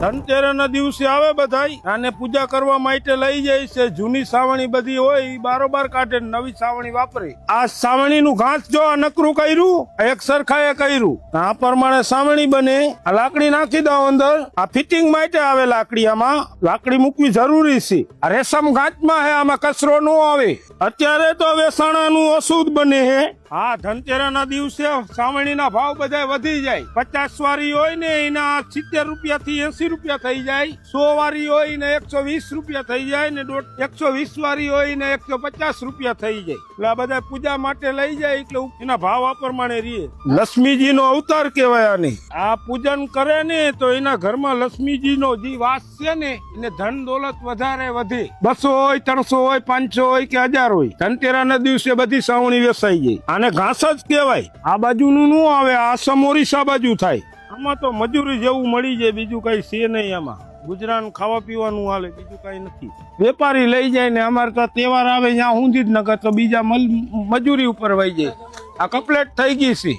ધનતેરસ ના દિવસે આવે બધાય અને પૂજા કરવા માટે લઈ જાય છે. જૂની સાવણી બધી હોય એ બારોબાર કાઢે નવી સાવણી વાપરે. આ સાવણી નું ઘાસ જો નકરું કર્યું એક સરખાએ કર્યું. આ પ્રમાણે સાવણી બને. આ લાકડી નાખી દો અંદર. આ ફિટિંગ માટે આવે લાકડી આમાં. લાકડી મૂકવી જરૂરી છે. આ રેશમ ઘાંચમાં હે, આમાં કચરો ન આવે. અત્યારે તો વેસાણાનું અશુદ્ધ બને હે. હા ધનતેરાના દિવસે સાવણીના ભાવ બધા વધી જાય. પચાસ વાળી હોય ને એના સિત્તેર રૂપિયા થી એસી રૂપિયા થઈ જાય. સો વાળી હોય ને એકસો વીસ રૂપિયા થઈ જાય ને એકસો વીસ વાળી હોય ને એકસો પચાસ રૂપિયા થઈ જાય. એટલે આ બધા પૂજા માટે લઈ જાય એટલે એના ભાવ આ પ્રમાણે રહીએ લક્ષ્મીજી નો અવતાર કહેવાય આને. આ પૂજન કરે ને તો એના ઘરમાં લક્ષ્મીજી નો જે વાસ છે ને એને ધન દોલત વધારે વધે. બસો હોય ત્રણસો હોય પાંચસો હોય કે હજાર હોય. ધનતેરાના દિવસે બધી સાવણી વેસાઈ જાય. આને ઘાસ જ કહેવાય. આ બાજુનું નું આવે, આ સમોરીસા બાજુ થાય. આમાં તો મજૂરી જેવું મળી જાય, બીજું કઈ છે નહીં આમાં. ગુજરાન ખાવા પીવાનું હાલે, બીજું કઈ નથી. વેપારી લઈ જાય ને અમારે તો તહેવાર આવે, ત્યાં ઊંધી જ નગર તો બીજા મજૂરી ઉપર વહી જાય. આ કમ્પ્લેટ થઈ ગઈ છે.